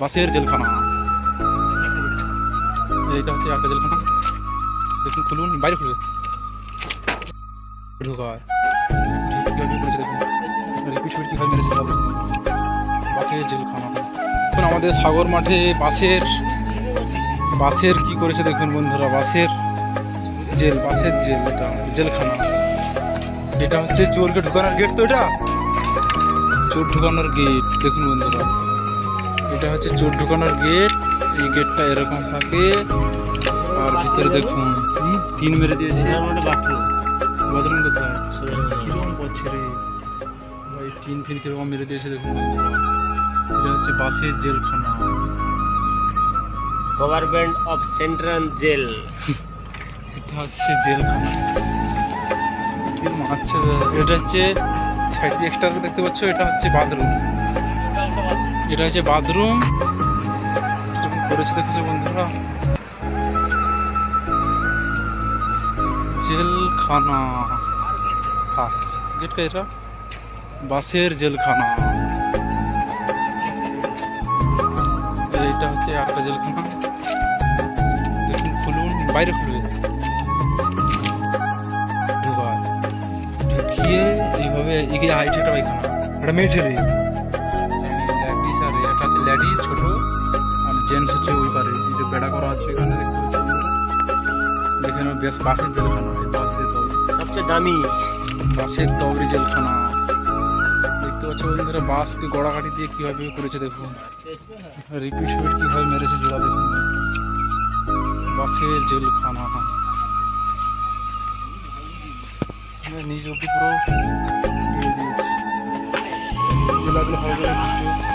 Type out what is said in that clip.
বাসের জেলখানা। এইটা হচ্ছে একটা জেলখানা। দেখুন, খুলুন, বাইরে খুলবে। জেলখানা। আমাদের সাগর মাঠে বাসের বাসের কি করেছে দেখুন বন্ধুরা, বাসের জেল বাসের জেল এটা, জেলখানা। এটা হচ্ছে চোরকে ঢুকানোর গেট তো এটা? চোর ঢুকানোর গেট দেখুন বন্ধুরা। এটা হচ্ছে চোর ঢুকানোর গেট এই গেটটা এরকম থাকে। আর ভিতরে দেখুন টিন মেরে দিয়েছে। বাথরুম কোথায়? কীরকম করছে রে? ভাই টিন ফিন কীরকম মেরে দিয়েছে দেখুন। এটা হচ্ছে বাসের জেলখানা। গভর্নমেন্ট অফ সেন্ট্রাল জেল এটা হচ্ছে জেলখানা। রে? এটা হচ্ছে সাইডে এক্সট্রা দেখতে পাচ্ছ? এটা হচ্ছে বাথরুম এটা হচ্ছে বাথরুম। করেছে দেখেছ বন্ধুরা? জেলখানা। বাস গেটটা এটা? বাসের জেলখানা। এইটা হচ্ছে একটা জেলখানা। দেখুন, খুলুন, বাইরে খুলবে ঢুকায় ঢুকিয়ে এইভাবে এগিয়ে, হাইট একটা পায়খানা একটা মেয়ে ছেলে ল্যাডিস ছোট আর জেন্টস হচ্ছে ওই পারে এই যে বেড়া করা আছে এখানে দেখতে। যেখানে বেশ বাসের জেলখানা এই সবচেয়ে দামি বাসের তবরি জেলখানা দেখতে পাচ্ছ বন্ধুরা বাসকে গড়াকাটি দিয়ে কীভাবে করেছে দেখুন রিপিট ফিপিট কীভাবে মেরেছে জোড়া দেখুন বাসের জেলখানা নিজ অব্দি পুরো জেলাগুলো ভালো করে